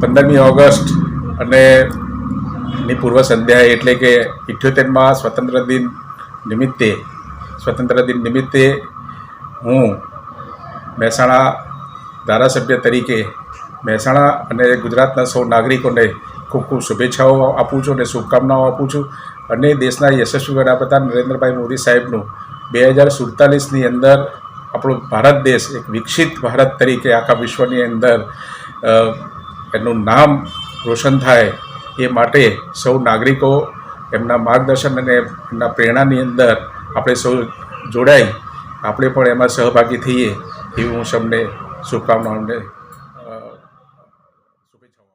પંદરમી ઓગસ્ટ અને ની પૂર્વ સંધ્યાએ એટલે કે ઇઠ્યોતેરમાં સ્વતંત્ર દિન નિમિત્તે, સ્વતંત્ર દિન નિમિત્તે હું મહેસાણા ધારાસભ્ય તરીકે મહેસાણા અને ગુજરાતના સૌ નાગરિકોને ખૂબ ખૂબ શુભેચ્છાઓ આપું છું અને શુભકામનાઓ આપું છું અને દેશના યશસ્વી વડાપ્રધાન નરેન્દ્રભાઈ મોદી સાહેબનું બે હજાર સુડતાલીસની અંદર આપણો ભારત દેશ એક વિકસિત ભારત તરીકે આખા વિશ્વની અંદર એમનું નામ રોશન થાય એ માટે સૌ નાગરિકો એમના માર્ગદર્શન અને એમના પ્રેરણાની અંદર આપણે સૌ જોડાઈ આપણે પણ એમાં સહભાગી થઈએ એવું હું સૌને શુભકામનાઓને શુભેચ્છાઓ